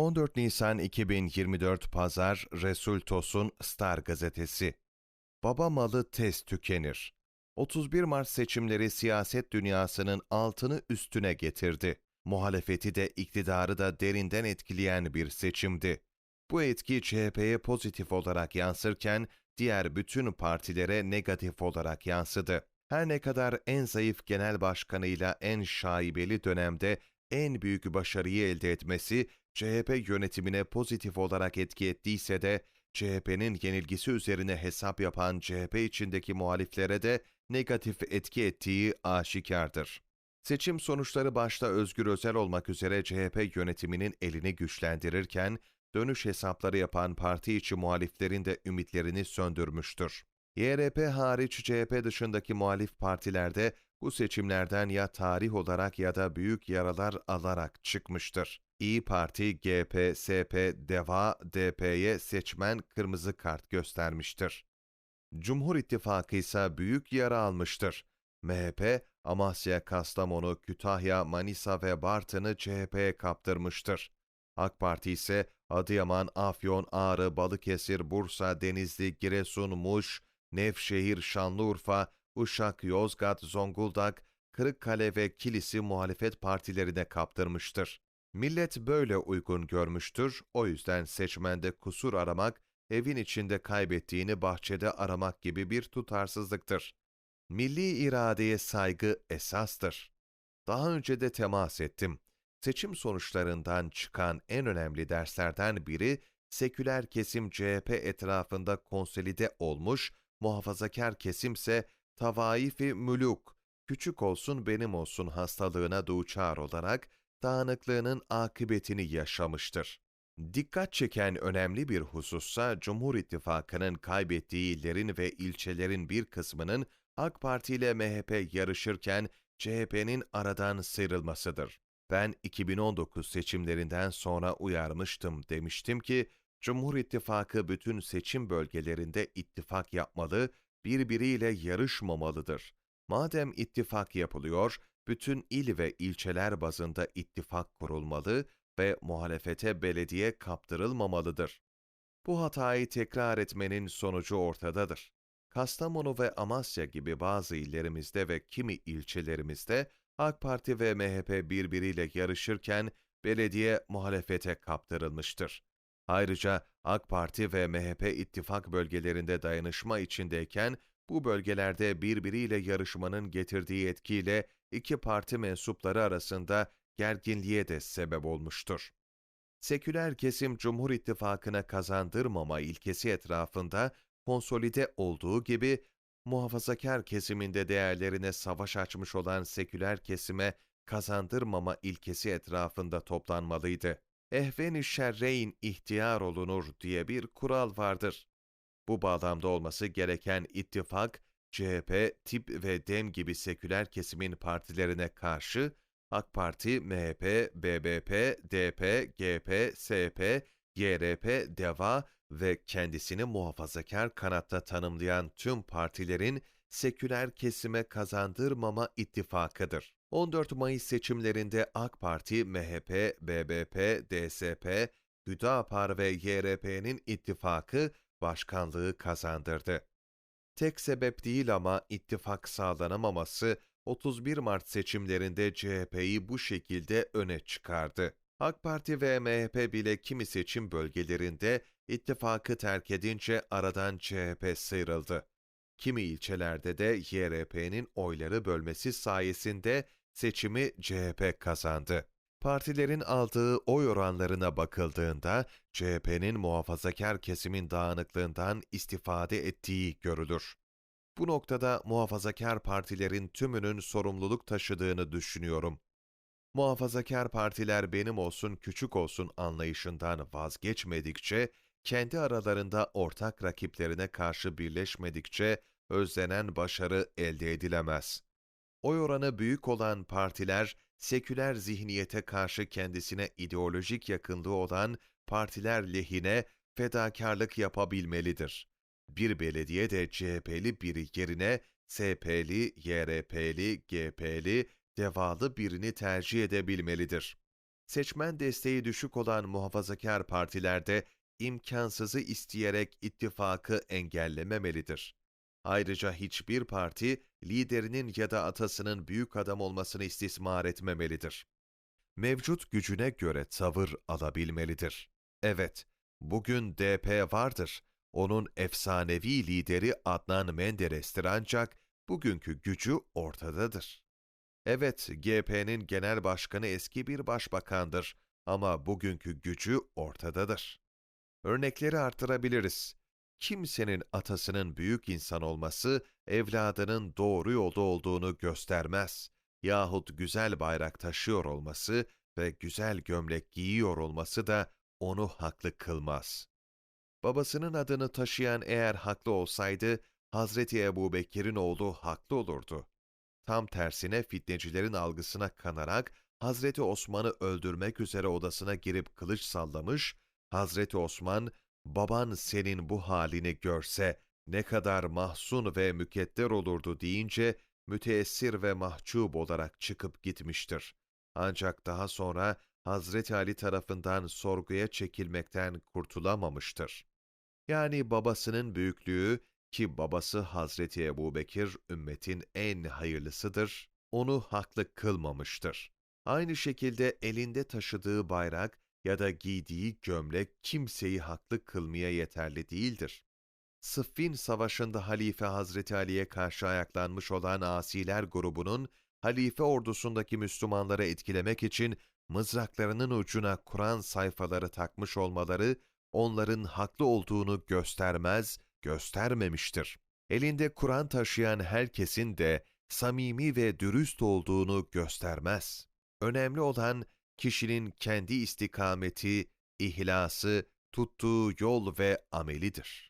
14 Nisan 2024 Pazar Resul Tosun Star Gazetesi Baba malı tez tükenir. 31 Mart seçimleri siyaset dünyasının altını üstüne getirdi. Muhalefeti de iktidarı da derinden etkileyen bir seçimdi. Bu etki CHP'ye pozitif olarak yansırken diğer bütün partilere negatif olarak yansıdı. Her ne kadar en zayıf genel başkanıyla en şaibeli dönemde en büyük başarıyı elde etmesi CHP yönetimine pozitif olarak etki ettiyse de CHP'nin yenilgisi üzerine hesap yapan CHP içindeki muhaliflere de negatif etki ettiği aşikardır. Seçim sonuçları başta Özgür Özel olmak üzere CHP yönetiminin elini güçlendirirken, dönüş hesapları yapan parti içi muhaliflerin de ümitlerini söndürmüştür. YRP hariç CHP dışındaki muhalif partilerde bu seçimlerden ya tarih olarak ya da büyük yaralar alarak çıkmıştır. İyi Parti, GP, SP, DEVA, DP'ye seçmen kırmızı kart göstermiştir. Cumhur İttifakı ise büyük yara almıştır. MHP, Amasya, Kastamonu, Kütahya, Manisa ve Bartın'ı CHP'ye kaptırmıştır. AK Parti ise Adıyaman, Afyon, Ağrı, Balıkesir, Bursa, Denizli, Giresun, Muş, Nevşehir, Şanlıurfa, Uşak, Yozgat, Zonguldak, Kırıkkale ve Kilis'i muhalefet partilerine kaptırmıştır. Millet böyle uygun görmüştür, o yüzden seçmende kusur aramak, evin içinde kaybettiğini bahçede aramak gibi bir tutarsızlıktır. Milli iradeye saygı esastır. Daha önce de temas ettim. Seçim sonuçlarından çıkan en önemli derslerden biri, seküler kesim CHP etrafında konsolide olmuş, muhafazakar kesimse tavaifi müluk, küçük olsun benim olsun hastalığına duçar olarak dağınıklığının akıbetini yaşamıştır. Dikkat çeken önemli bir husussa Cumhur İttifakı'nın kaybettiği illerin ve ilçelerin bir kısmının AK Parti ile MHP yarışırken CHP'nin aradan sıyrılmasıdır. Ben 2019 seçimlerinden sonra uyarmıştım demiştim ki Cumhur İttifakı bütün seçim bölgelerinde ittifak yapmalı, birbiriyle yarışmamalıdır. Madem ittifak yapılıyor, bütün il ve ilçeler bazında ittifak kurulmalı ve muhalefete belediye kaptırılmamalıdır. Bu hatayı tekrar etmenin sonucu ortadadır. Kastamonu ve Amasya gibi bazı illerimizde ve kimi ilçelerimizde AK Parti ve MHP birbiriyle yarışırken belediye muhalefete kaptırılmıştır. Ayrıca AK Parti ve MHP ittifak bölgelerinde dayanışma içindeyken bu bölgelerde birbiriyle yarışmanın getirdiği etkiyle iki parti mensupları arasında gerginliğe de sebep olmuştur. Seküler kesim Cumhur İttifakı'na kazandırmama ilkesi etrafında konsolide olduğu gibi muhafazakar kesiminde değerlerine savaş açmış olan seküler kesime kazandırmama ilkesi etrafında toplanmalıydı. Ehven-i şerreyn ihtiyar olunur diye bir kural vardır. Bu bağlamda olması gereken ittifak, CHP, TİP ve DEM gibi seküler kesimin partilerine karşı AK Parti, MHP, BBP, DP, GP, SP, YRP, DEVA ve kendisini muhafazakar kanatta tanımlayan tüm partilerin seküler kesime kazandırmama ittifakıdır. 14 Mayıs seçimlerinde AK Parti, MHP, BBP, DSP, Hüdapar ve YRP'nin ittifakı başkanlığı kazandırdı. Tek sebep değil ama ittifak sağlanamaması 31 Mart seçimlerinde CHP'yi bu şekilde öne çıkardı. AK Parti ve MHP bile kimi seçim bölgelerinde ittifakı terk edince aradan CHP sıyrıldı. Kimi ilçelerde de YRP'nin oyları bölmesi sayesinde seçimi CHP kazandı. Partilerin aldığı oy oranlarına bakıldığında CHP'nin muhafazakar kesimin dağınıklığından istifade ettiği görülür. Bu noktada muhafazakar partilerin tümünün sorumluluk taşıdığını düşünüyorum. Muhafazakar partiler benim olsun küçük olsun anlayışından vazgeçmedikçe, kendi aralarında ortak rakiplerine karşı birleşmedikçe özlenen başarı elde edilemez. Oy oranı büyük olan partiler, seküler zihniyete karşı kendisine ideolojik yakınlığı olan partiler lehine fedakarlık yapabilmelidir. Bir belediye de CHP'li biri yerine SP'li, YRP'li, GP'li, devalı birini tercih edebilmelidir. Seçmen desteği düşük olan muhafazakar partilerde imkansızı isteyerek ittifakı engellememelidir. Ayrıca hiçbir parti liderinin ya da atasının büyük adam olmasını istismar etmemelidir. Mevcut gücüne göre tavır alabilmelidir. Evet, bugün DP vardır. Onun efsanevi lideri Adnan Menderes'tir ancak bugünkü gücü ortadadır. Evet, GP'nin genel başkanı eski bir başbakandır ama bugünkü gücü ortadadır. Örnekleri arttırabiliriz. Kimsenin atasının büyük insan olması, evladının doğru yolda olduğunu göstermez. Yahut güzel bayrak taşıyor olması ve güzel gömlek giyiyor olması da onu haklı kılmaz. Babasının adını taşıyan eğer haklı olsaydı, Hazreti Ebu Bekir'in oğlu haklı olurdu. Tam tersine fitnecilerin algısına kanarak Hazreti Osman'ı öldürmek üzere odasına girip kılıç sallamış, Hazreti Osman, baban senin bu halini görse ne kadar mahzun ve mükedder olurdu deyince müteessir ve mahcup olarak çıkıp gitmiştir. Ancak daha sonra Hazreti Ali tarafından sorguya çekilmekten kurtulamamıştır. Yani babasının büyüklüğü ki babası Hazreti Ebubekir ümmetin en hayırlısıdır, onu haklı kılmamıştır. Aynı şekilde elinde taşıdığı bayrak ya da giydiği gömlek kimseyi haklı kılmaya yeterli değildir. Sıffin Savaşı'nda Halife Hazreti Ali'ye karşı ayaklanmış olan asiler grubunun halife ordusundaki Müslümanları etkilemek için mızraklarının ucuna Kur'an sayfaları takmış olmaları onların haklı olduğunu göstermez, göstermemiştir. Elinde Kur'an taşıyan herkesin de samimi ve dürüst olduğunu göstermez. Önemli olan kişinin kendi istikameti, ihlası, tuttuğu yol ve amelidir.